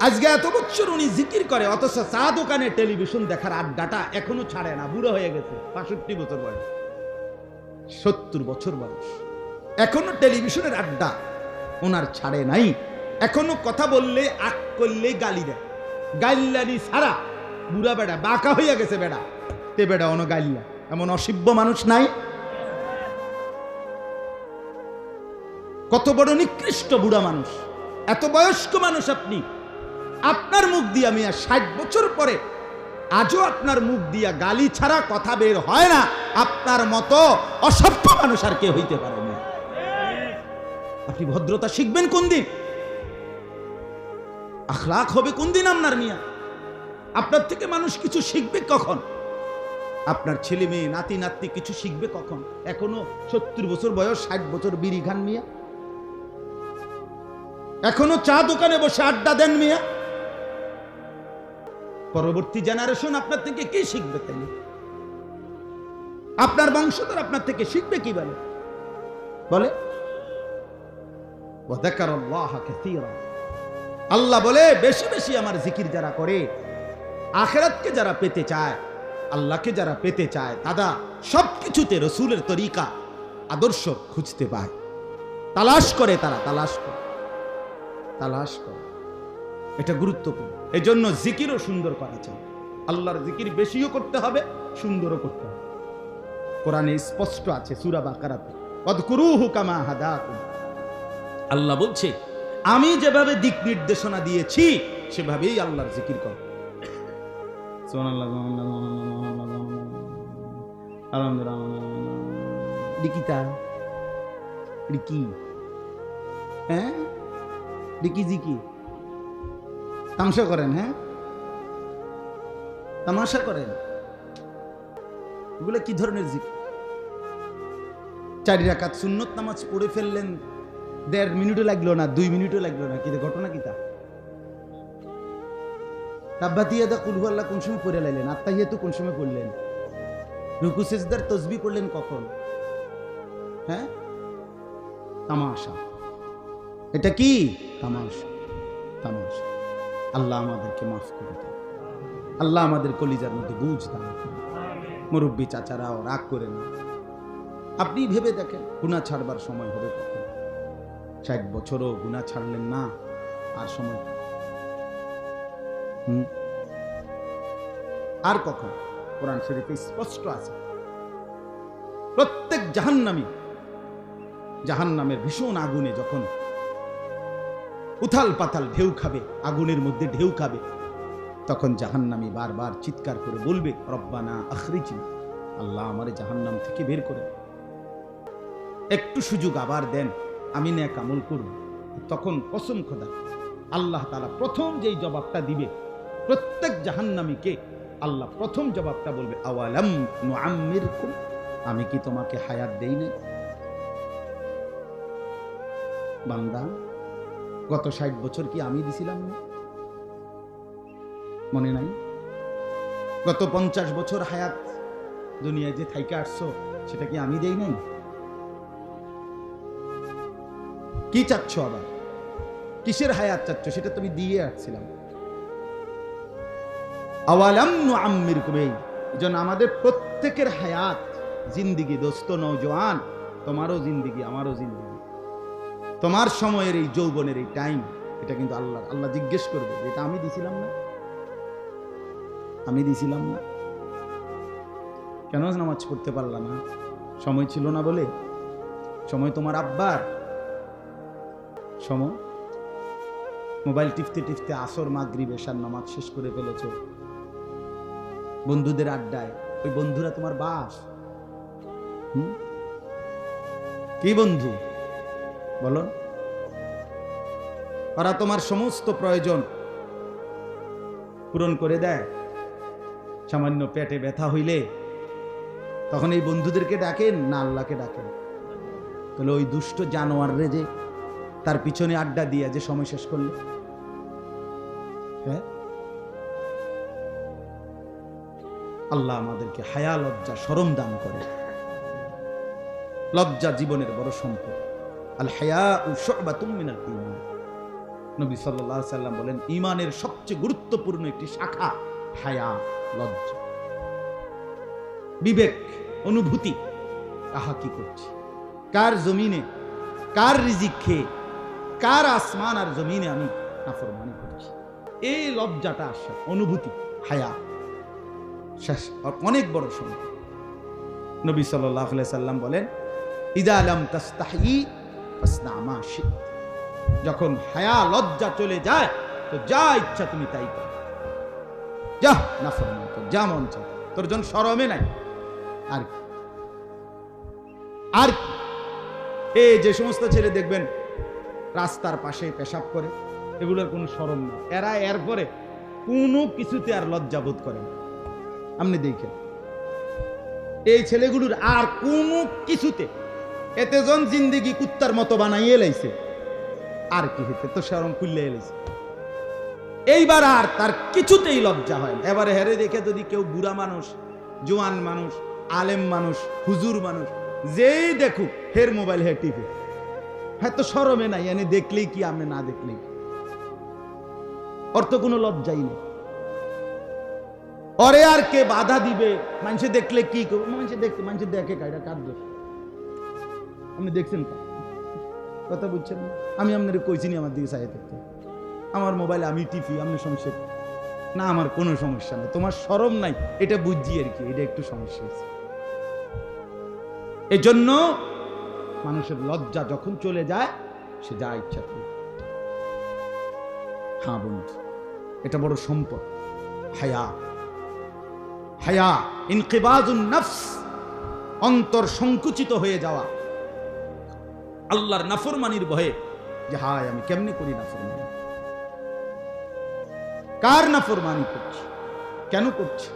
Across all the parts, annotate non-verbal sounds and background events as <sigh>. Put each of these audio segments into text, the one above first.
আজকে এত বছর উনি জিকির করে, অথচ চা দোকানে টেলিভিশন দেখার আড্ডাটা এখনও ছাড়ে না, বুড়ো হয়ে গেছে, বাষট্টি বছর বয়স। সত্তর বছর বয়স। এখনও টেলিভিশনের আড্ডা ওনার ছাড়ে নাই। এখনও কথা বললে, আক করলে গালি দেয়। গাইল্লানি সারা, বুড়া বেড়া, বাঁকা হইয়া গেছে বেড়া। তে বেড়া অন গাইল্লা, এমন অসিব্য মানুষ নাই। কত বড় নিকৃষ্ট বুড়া মানুষ। এত বয়স্ক মানুষ আপনি আপনার মুখ দিয়া মিয়া ষাট বছর পরে আজও আপনার মুখ দিয়া গালি ছাড়া কথা বের হয় না। আপনার মতো অসভ্য মানুষ আর কে হইতে পারে না। আপনি ভদ্রতা শিখবেন কোন দিন? আখলাখ হবে কোন দিন আপনার মিয়া? আপনার থেকে মানুষ কিছু শিখবে কখন? আপনার ছেলে মেয়ে, নাতি নাতি কিছু শিখবে কখন? এখনও সত্তর বছর বয়স, ষাট বছর বিড়ি খান মিয়া? এখনও চা দোকানে বসে আড্ডা দেন মিয়া? পরবর্তী জেনারেশন আপনার থেকে কি শিখবে তাই আপনার বংশধর আপনার থেকে শিখবে কি বলে বলে আল্লাহ বলে, বেশি বেশি আমার জিকির যারা করে, আখেরাতকে যারা পেতে চায়, আল্লাহকে যারা পেতে চায় দাদা সব কিছুতে রসুলের তরিকা, আদর্শ খুঁজতে পায়। তালাশ করে তারা, তালাশ করে তালাশ করে। এটা গুরুত্বপূর্ণ। এই জন্য জিকিরও সুন্দর করা চাই আল্লাহর জিকির বেশিও করতে হবে, সুন্দরও করতে হবে। কোরআনে স্পষ্ট আছে সুরা বাকারাতে অদকুরুহু কামা হাদাকুম। আল্লাহ বলছে, আমি যেভাবে দিক নির্দেশনা দিয়েছি, সেভাবেই আল্লাহর জিকির কর। রিকি হ্যাঁ? রিকি জিকি তামসা করেন হ্যাঁ? তামাশা করেন। এগুলো কি ধরনের জিকির চারি রাকাত সুন্নত নামাজ পড়ে ফেললেন, দেড় মিনিটও লাগল না, দুই মিনিটও লাগল না, কি ঘটনা কি তা? তাব্বাতিয়াদা কুলহু আল্লাহ কোন সময় পড়ে লাইলেন? আত্মাহিয়াতু কোন সময় পড়লেন? রুকু সেজদার তসবি পড়লেন কখন? হ্যাঁ? তামাশা। এটা কি? তামাশা। তামাশা। আল্লাহ আমাদেরকে মাফ করে দেন আল্লাহ আমাদের কলিজার মধ্যে বুঝ দান। মুরব্বী চাচারাও রাগ করে না আপনি ভেবে দেখেন গুণা ছাড়বার সময় হবে কখন? ষাট বছরও গুণা ছাড়লেন না, আর সময়? আর কখন? কোরআন শরীফে স্পষ্ট আছে। প্রত্যেক জাহান্নামী, জাহান্নামের ভীষণ আগুনে যখন উথাল পাতাল ঢেউ খাবে, আগুনের মধ্যে ঢেউ খাবে। তখন জাহান্নামী বারবার চিৎকার করে বলবে, রব্বানা আখরিচিন আল্লাহ আমারে জাহান্নাম থেকে বের করে একটু সুযোগ আবার দেন, আমি ন্যাক আমল করব। তখন কসম খোদা, আল্লাহ তালা প্রথম যেই জবাবটা দিবে, প্রত্যেক জাহান্নামীকে আল্লাহ প্রথম জবাবটা বলবে, আওয়ালাম নুআম্মিরকুম? আমি কি তোমাকে হায়াত দেই নাই? বান্দা গত ষাট বছর কি আমি দিছিলাম না? মনে নাই? গত পঞ্চাশ বছর হায়াত দুনিয়ায় যে থাইকে আসছো, সেটা কি আমি দেই নাই? কি চাচ্ছ আবার? কিসের হায়াত চাচ্ছ? সেটা তুমি দিয়ে আসছিলাম। আওয়ালাম আম্মির কুবেই যেন আমাদের প্রত্যেকের হায়াত জিন্দিগি, দোস্ত নৌজওয়ান তোমারও জিন্দিগি, আমারও জিন্দিগি। তোমার সময়ের এই যৌবনের এই টাইম এটা কিন্তু আল্লাহ আল্লাহ জিজ্ঞেস করবে এটা আমি দিছিলাম না? আমি দিছিলাম না? কেন নামাজ পড়তে পারলাম না? সময় ছিল না বলে? সময় তোমার আব্বার। সময়? মোবাইল টিপতে টিপতে আসর, মাগরিব, এশার নামাজ শেষ করে ফেলেছ। বন্ধুদের আড্ডায়, ওই বন্ধুরা তোমার বাস। হুম? কি বন্ধু? বলো ওরা তোমার সমস্ত প্রয়োজন পূরণ করে দেয়। সামান্য পেটে ব্যথা হইলে তখন এই বন্ধুদেরকে ডাকেন, না আল্লাহকে ডাকেন। তাহলে ওই দুষ্ট জানোয়াররে যে তার পিছনে আড্ডা দিয়া যে সময় শেষ করলে। হ্যাঁ? আল্লাহ আমাদেরকে হায়া, লজ্জা, সরম দান করে। লজ্জা জীবনের বড় সম্পদ। নবী সাল্লাম বলেন ইমানের সবচেয়ে গুরুত্বপূর্ণ একটি শাখা হায়া লজ্জা। বিবেক, অনুভূতি আহা কি করছি? কার জমিনে, কার রিজিক খেয়ে কার আসমান আর জমিনে আমি নাফরমানি করছি? এই লজ্জাটা আসে, অনুভূতি হায়া শেষ অনেক বড় সম্পদ নবী সাল্লাহ সাল্লাম বলেন, ইদা আলম তাস্তাহি। যখন হায়া লজ্জা চলে যায়, তো যা ইচ্ছা তুমি তাই করো। যা, না যা মন চায় তোর জন সরমে নাই। আর কি? আর কি? এই যে সমস্ত ছেলে দেখবেন, রাস্তার পাশে পেশাব করে, এগুলোর কোনো সরম নেই। এরা এরপরে কোনো কিছুতে আর লজ্জা বোধ করে না। আপনি দেখেন, এই ছেলেগুলোর আর কোনো কিছুতে এতে জন জিন্দিগি কুত্তার মতো বানাইয়ে লাইছে। আর কি হইতে তো সরম খুললে এলাইছে এইবার আর তার কিছুতেই লজ্জা হয় না। এবারে হেরে দেখে যদি কেউ বুড়া মানুষ, জোয়ান মানুষ, আলেম মানুষ, হুজুর মানুষ, যেই দেখুক, হের মোবাইল হে টিপে। হ্যাঁ তো সরমে নাই, এনে দেখলেই কি আমি না দেখলেই কি? ওর তো কোনো লজ্জাই নেই। অরে আর কে বাধা দিবে? মানুষে দেখলে কি করবে? মানুষে দেখতে মানুষে দেখে কাইটা কার দোষ? আপনি দেখছেন কথা বুঝছেন? আমি আপনার কইছি আমার দিকে চাই থাকতে। আমার মোবাইলে আমি টিপি, আপনি সমস্যা না, আমার কোনো সমস্যা নেই। তোমার সরম নাই, এটা বুঝছি আর কি, এটা একটু সমস্যা হয়েছে এই জন্য মানুষের লজ্জা যখন চলে যায়, সে যা ইচ্ছা করে। হ্যাঁ বন্ধু, এটা বড় সম্পদ। হায়া। হায়া, ইনকিবাজুন নফস, অন্তর সংকুচিত হয়ে যাওয়া। আল্লাহর নাফরমানির ভয়ে। যে হায়, আমি কেমনি করি নাফরমানি? কার নাফরমানি করছি? কেন করছি?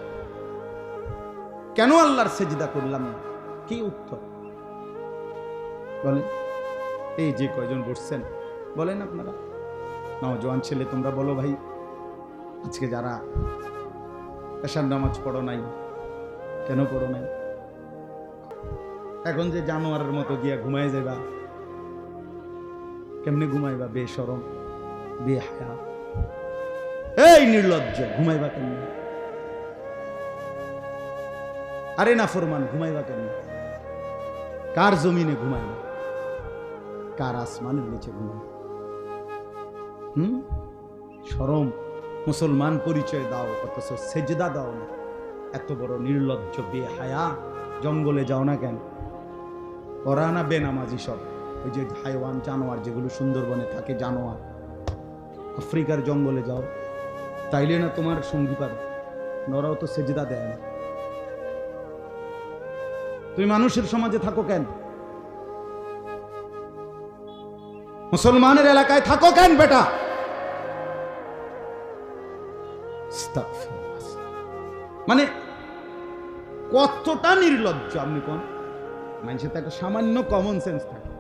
কেন আল্লাহর সেজদা করলাম না? কি উত্তর? বলেন। এই যে কয়জন বসছেন, বলেন আপনারা। নওজোয়ান ছেলে, তোমরা বলো ভাই। আজকে যারা এসার নামাজ পড়ো নাই, কেন পড়ো নাই? এখন যে জানোয়ারের মতো গিয়া ঘুমাই যাবা কেমনে ঘুমাইবা? বেসরম বেহায়া। এই নির্লজ্জ, ঘুমাইবা কেমনে? আরে না ফরমান, ঘুমাইবা কেমনে? কার জমিনে ঘুমাইবা কার আসমানের নিচে ঘুমাইবা হুম? সরম মুসলমান পরিচয় দাও, অথচ সেজদা দাও না। এত বড় নির্লজ্জ, বেহায়া, জঙ্গলে যাও না কেন? ওরা না বেনামাজি সব। ওই যে হাইওয়ান, জানোয়ার যেগুলো সুন্দরবনে থাকে, জানোয়ার। আফ্রিকার জঙ্গলে যাও। তাইলে না তোমার সঙ্গী পাবে। ওরাও তো সেজদা দেয় না। তুমি মানুষের সমাজে থাকো কেন? মুসলমানের এলাকায় থাকো কেন, বেটা? মানে কতটা নির্লজ্জ আপনি কোন? মানুষের তো একটা সামান্য কমন সেন্স থাকে।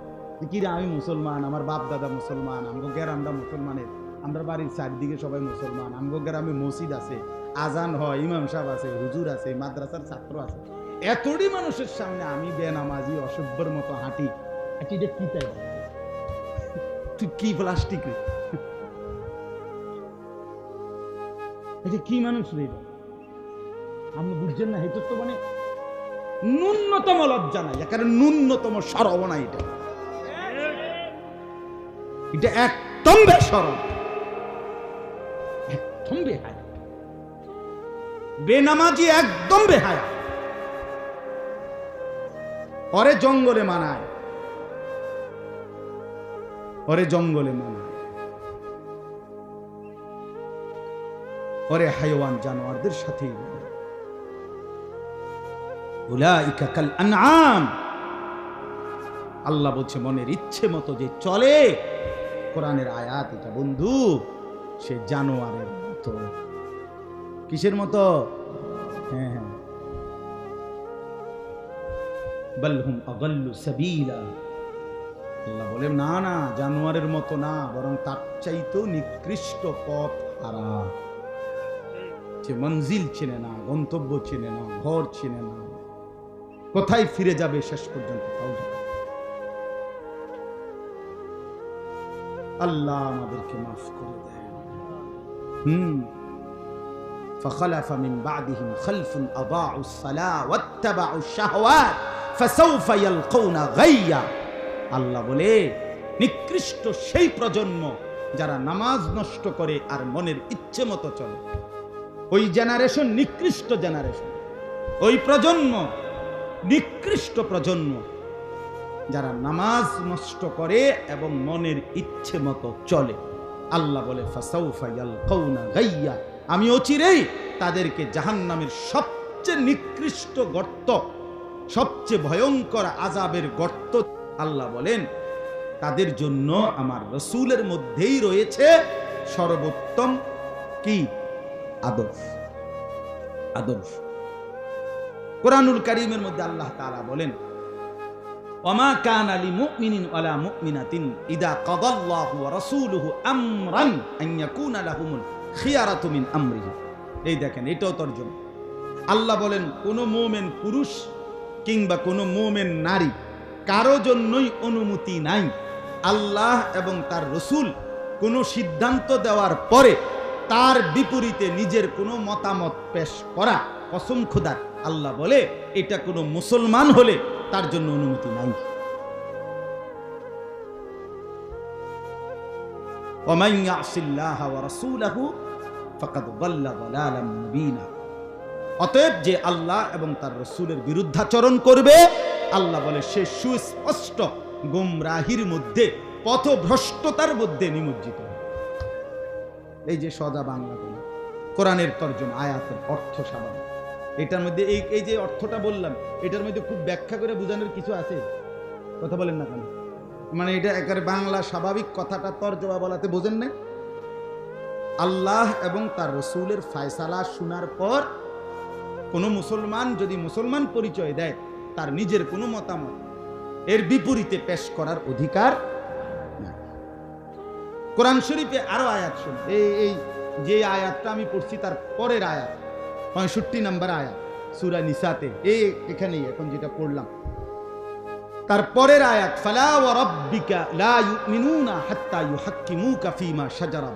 যে কি রে আমি মুসলমান, আমার বাপ দাদা মুসলমান, আমগো গ্রামটা মুসলমানের। আমরা বাড়ির চারিদিকে সবাই মুসলমান, আমগো গ্রামে মসজিদ আছে, আজান হয়, ইমাম সাহেব আছে, হুজুর আছে, মাদ্রাসার ছাত্র আছে। এতটি মানুষের সামনে আমি বেনামাজি, অসভ্যর মতো হাঁটি। কি তাই? তুই কি প্লাস্টিক রে? এটা কি মানুষ রে? আপনি বুঝছেন না, এটা তো মানে ন্যূনতম লজ্জা নাই, একেবারে ন্যূনতম সরব না এটা। এটা একদম বেসরব একদম বেহায়া বেনামাজি একদম বেহায়া ওরে জঙ্গলে মানায়। ওরে জঙ্গলে মানায়। জানোয়ারদের সাথে আল্লাহ বলছে, মনের ইচ্ছে মতো যে চলে কোরআনের আয়াত, এটা বন্ধু, সে জানোয়ারের মতো। কিসের মতো? হ্যাঁ হ্যাঁ। বলহুম আগাল্লু সাবিলা। আল্লাহ না না, জানোয়ারের মতো না, বরং তার চাইতেও নিকৃষ্ট পথ হারা। যে মঞ্জিল চিনে না, গন্তব্য চিনে না, ঘর চিনে না। কোথায় ফিরে যাবে শেষ পর্যন্ত তাও আল্লাহ আমাদেরকে মাফ করে দেন হুম فخلف من بعدهم خلف أضاعوا الصلاة واتبعوا الشهوات فسوف يلقون غيا আল্লাহ বলে নিকৃষ্ট সেই প্রজন্ম যারা নামাজ নষ্ট করে আর মনের ইচ্ছে মতো চলে ওই জেনারেশন নিকৃষ্ট জেনারেশন ওই প্রজন্ম নিকৃষ্ট প্রজন্ম যারা নামাজ নষ্ট করে এবং মনের ইচ্ছে মতো চলে। আল্লাহ বলে গাইয়া। আমি অচিরেই তাদেরকে জাহান্নামের সবচেয়ে নিকৃষ্ট গর্ত, সবচেয়ে ভয়ঙ্কর আজাবের গর্ত। আল্লাহ বলেন, তাদের জন্য আমার রসুলের মধ্যেই রয়েছে সর্বোত্তম কি? আদর্শ। আদর্শ। কোরআনুল কারীমের মধ্যে আল্লাহ তাআলা বলেন ওমা কান আলি মুমিনিন ওয়ালা মুমিনাতিন ইদা কাদাল্লাহু ওয়া রাসূলুহু আমরান আন ইয়াকুনা লাহুমুল খিয়ারাতু মিন আমরিহি। এই দেখেন, এটাও তর্জমা। আল্লাহ বলেন, কোন মুমিন পুরুষ কিংবা কোন মুমিন নারী কারও জন্যই অনুমতি নাই। আল্লাহ এবং তার রসুল কোনো সিদ্ধান্ত দেওয়ার পরে তার বিপরীতে নিজের কোনো মতামত পেশ করা কসম খোদার। আল্লাহ বলে, এটা কোনো মুসলমান হলে তার জন্য অনুমতি নাই। অতএব যে আল্লাহ এবং তার রসুলের বিরুদ্ধাচরণ করবে, আল্লাহ বলে, সে সুস্পষ্ট গুমরাহির মধ্যে, পথভ্রষ্টতার মধ্যে নিমজ্জিত এই যে সদা বাংলা কোরআনের তর্জন আয়াতের অর্থ স্বাভাবিক এটার মধ্যে এই এই যে অর্থটা বললাম, এটার মধ্যে খুব ব্যাখ্যা করে বোঝানোর কিছু আছে? কথা বলেন না কেন? মানে এটা একেবারে বাংলা স্বাভাবিক কথাটা তর্জমা বলাতে বোঝেন না। আল্লাহ এবং তার রসুলের ফায়সালা শোনার পর কোনো মুসলমান যদি মুসলমান পরিচয় দেয়, তার নিজের কোনো মতামত এর বিপরীতে পেশ করার অধিকার কোরআন শরীফে আরও আয়াত শুন এই এই যে আয়াতটা আমি পড়ছি, তার পরের আয়াত। পঁয়ষট্টি নাম্বার আয়াত, সুরা নিসাতে। এই এখানেই এখন যেটা পড়লাম। তারপরের আয়াত, ফালা ওয়া রাব্বিকা লা ইউমিনুনা হাত্তা ইউহাক্কিমুকা ফীমা শাজারা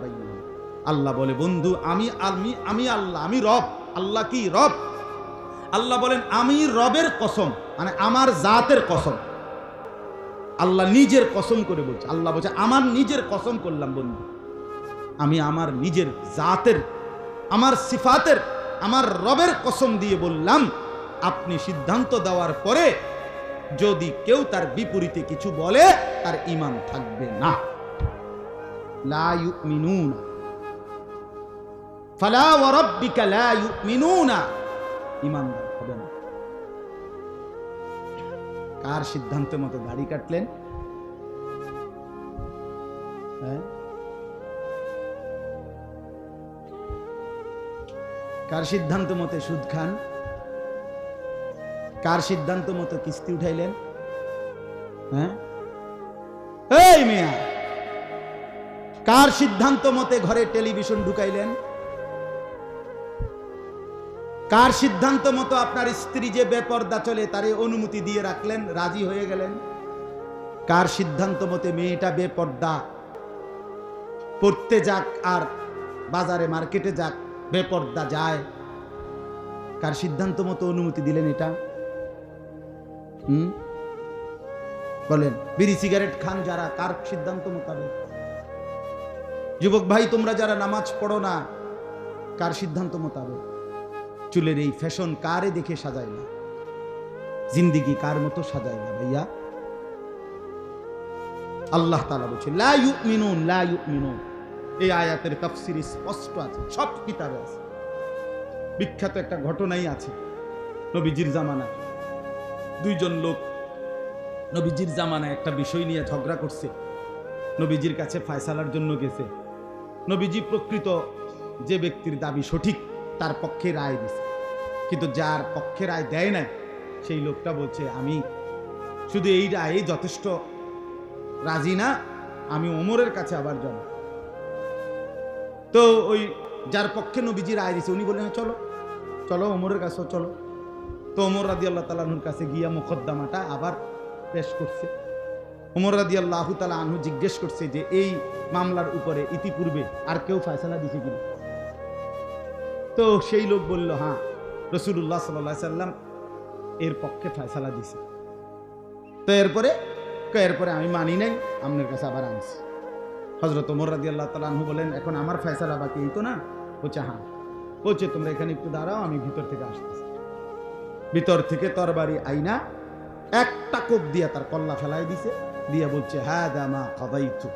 আল্লাহ বলে, বন্ধু, আমি আমি আমি আল্লাহ, আমি রব। আল্লাহ কি রব? আল্লাহ বলেন, আমি রবের কসম মানে আমার জাতের কসম। আল্লাহ নিজের কসম করে বলছে, আল্লাহ বলছে, আমার নিজের কসম করলাম, বন্ধু। আমি আমার নিজের জাতের, আমার সিফাতের আমার রবের কসম দিয়ে বললাম, আপনি সিদ্ধান্ত দেওয়ার পরে যদি কেউ তার বিপরীতে কিছু বলে, তার ইমান থাকবে না। কার সিদ্ধান্ত মতো গাড়ি কাটলেন? হ্যাঁ? কার সিদ্ধান্ত মতে সুদ খান? কার সিদ্ধান্ত মতো কিস্তি উঠাইলেন? হ্যাঁ? এই মিয়া, কার সিদ্ধান্ত মতে ঘরে টেলিভিশন ঢুকাইলেন? কার সিদ্ধান্ত মতো আপনার স্ত্রী যে বেপর্দা চলে তারে অনুমতি দিয়ে রাখলেন, রাজি হয়ে গেলেন? কার সিদ্ধান্ত মতে মেয়েটা বেপর্দা? পড়তে যাক আর বাজারে মার্কেটে যাক বেপর্দা যায়। কার সিদ্ধান্ত মতো অনুমতি দিলেন এটা? হুম? বলেন, বিড়ি সিগারেট খান যারা, কার সিদ্ধান্ত মোতাবেক? যুবক ভাই, তোমরা যারা নামাজ পড়ো না, কার সিদ্ধান্ত মোতাবেক? চুলের এই ফ্যাশন কারে দেখে সাজায় না? জিন্দিগি কার মতো সাজায় না ভাইয়া? আল্লাহ তালা বলছে লা ইউমিনুন লা ইউমিনুন। এই আয়াতের তাফসির স্পষ্ট আছে, সব কিতাবে আছে। বিখ্যাত একটা ঘটনাই আছে নবীজির জামানায়। দুইজন লোক নবীজির জামানায় একটা বিষয় নিয়ে ঝগড়া করছে। নবীজির কাছে ফায়সালার জন্য গেছে। নবীজি প্রকৃত যে ব্যক্তির দাবি সঠিক, তার পক্ষে রায় দিছে। কিন্তু যার পক্ষে রায় দেয় না সেই লোকটা বলছে, আমি শুধু এই রায়ে যথেষ্ট রাজি না, আমি ওমরের কাছে আবার যাব। তো ওই যার পক্ষে নবীজি রায় দিছে, উনি বললেন চলো চলো, ওমরের কাছে চলো। তো ওমর রাজি আল্লাহ তালাহুর কাছে গিয়া মোকদ্দমাটা আবার পেশ করছে। উমর রাদি আল্লাহ তালা আনহু জিজ্ঞেস করছে যে, এই মামলার উপরে ইতিপূর্বে আর কেউ ফয়সালা দিছে কিনা? তো সেই লোক বলল হ্যাঁ রসুল্লাহ সাল্লাহ সাল্লাম এর পক্ষে ফয়সালা দিছে। তো এরপরে এরপরে আমি মানি নাই আপনার কাছে আবার আনছি। হজরত ওমর রাদি আল্লাহ তালা আনহু বলেন, এখন আমার ফয়সালা বাকি, এই তো না? বলছে হ্যাঁ। বলছে, তোমরা এখানে একটু দাঁড়াও, আমি ভিতর থেকে আসতেছি। ভিতর থেকে তরবারি আইনা একটা কোপ দিয়ে তার কল্লা ফেলাই দিছে, দিয়ে বলছে হ্যাঁ দামা কাদাইতু।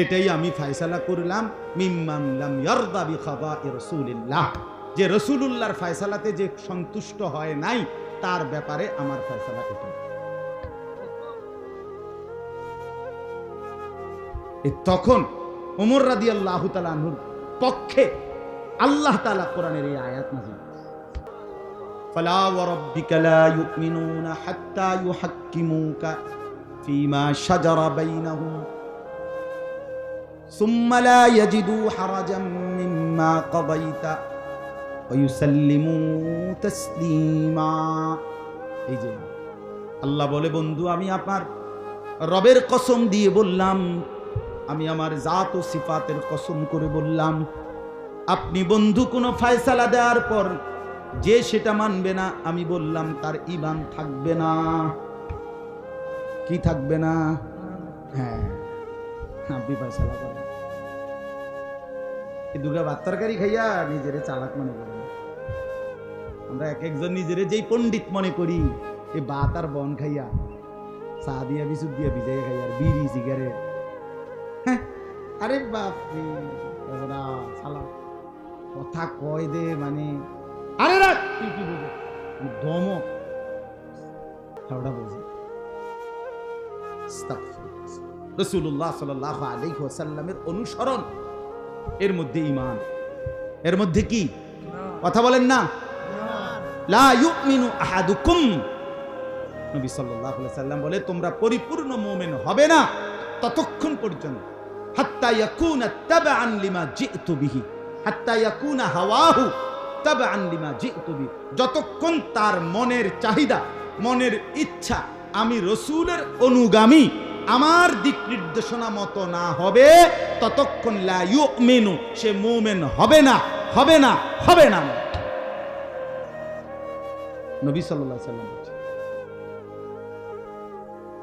এটাই আমি ফায়সালা করলাম, মিম্মান লাম ইয়ারদা বি খাদাই রাসূলিল্লাহ। যে রাসূলুল্লাহর ফায়সালাতে যে সন্তুষ্ট হয় নাই, তার ব্যাপারে আমার ফায়সালা এটা তখন ওমর রাদিয়াল্লাহু তাআলা আনহুর পক্ষে আল্লাহ তাআলা কোরআনের এই আয়াত নাযিল فلا وربك لا يؤمنون حتى يحكموك فيما شجر بينهم ثم لا يجدوا حرجا مما قضيت ويسلموا تسليما এই যে আল্লাহ বলে বন্ধু আমি আপনার রবের কসম দিয়ে বললাম আমি আমার জাত ও সিফাতের কসম করে বললাম, আপনি বন্ধু কোনো ফায়সালা দেওয়ার পর যে সেটা মানবে না, আমি বললাম তার ইমান থাকবে না। কি থাকবে না? হ্যাঁ আপনি ফায়সালা করেন। এই দুর্গা ভাত তরকারি খাইয়া নিজেরে চালাক মনে করেন। আমরা এক একজন নিজেরে যেই পণ্ডিত মনে করি, এই বাত আর বন খাইয়া, চা দিয়া বিশুদ দিয়া ভিজাইয়া খাইয়া বিড়ি, সিগারেট <laughs> আরে বাপ রে এবারা শালা কথা কয় দে মানে। আরে রাখ! তুই কি বুঝে বুঝে রসুল্লাহ সাল্লাহ আলাইহি ওয়াসাল্লামের অনুসরণ। এর মধ্যে ইমান এর মধ্যে কি? কথা বলেন না। লা ইউমিনু আহাদুকুম। নবী সাল্লাল্লাহু আলাইহি সাল্লাম বলে তোমরা পরিপূর্ণ মুমিন হবে না। ততক্ষণ পর্যন্ত। হাওয়াহু যতক্ষণ তার মনের চাহিদা, মনের ইচ্ছা, আমি রসুলের অনুগামী, আমার দিক নির্দেশনা মতো না হবে, ততক্ষণ সে মুমিন হবে না হবে না হবে না।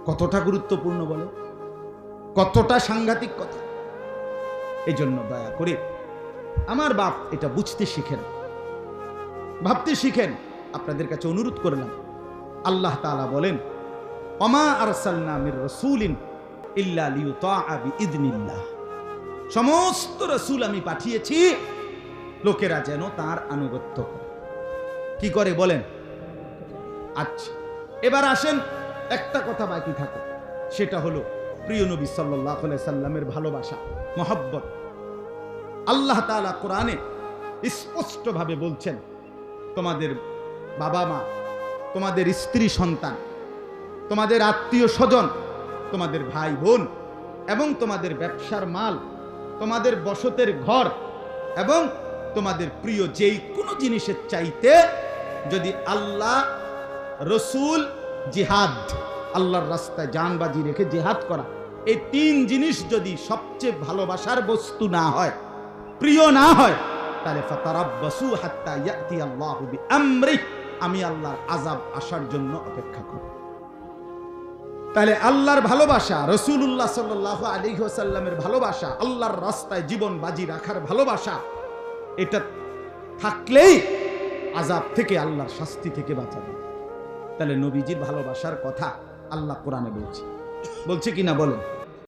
কতটা গুরুত্বপূর্ণ বলো? কতটা সাংঘাতিক কথা? এই জন্য দয়া করে আমার বাপ এটা বুঝতে শিখেন। ভাবতে শিখেন। আপনাদের কাছে অনুরোধ করলাম। আল্লাহ তাআলা বলেন অমা আরসালনা মির রাসূলিন ইল্লা সমস্ত রসুল আমি পাঠিয়েছি, লোকেরা যেন তার আনুগত্য করে। কি করে বলেন? আচ্ছা এবার আসেন, একটা কথা বাকি থাকে। সেটা হলো প্রিয় নবী সাল্লাহ সাল্লামের ভালোবাসা, মহব্বত। আল্লাহ তাআলা কোরআনে স্পষ্টভাবে বলছেন, তোমাদের বাবা মা, তোমাদের স্ত্রী সন্তান, তোমাদের আত্মীয় স্বজন, তোমাদের ভাই বোন এবং তোমাদের ব্যবসার মাল, তোমাদের বসতের ঘর এবং তোমাদের প্রিয় যেই কোনো জিনিসের চাইতে যদি আল্লাহ, রসুল জিহাদ আল্লাহর রাস্তায় জানবাজি রেখে জিহাদ করা। এই তিন জিনিস যদি সবচেয়ে ভালোবাসার বস্তু না হয়, প্রিয় না হয়, তাহলে ফাতারাব্বাসু হাত্তা ইয়াতি আল্লাহু বিআমরি আমি আল্লাহর আযাব আসার জন্য অপেক্ষা করি তাহলে আল্লাহর ভালোবাসা রসুল্লাহ সাল্লাহ আলী সাল্লামের ভালোবাসা, আল্লাহর রাস্তায় জীবন বাজি রাখার ভালোবাসা, এটা থাকলেই আজাব থেকে, আল্লাহর শাস্তি থেকে বাঁচাবে। তাহলে নবীজির ভালোবাসার কথা আল্লাহ কোরআনে বলছে। বলছে কিনা বলেন?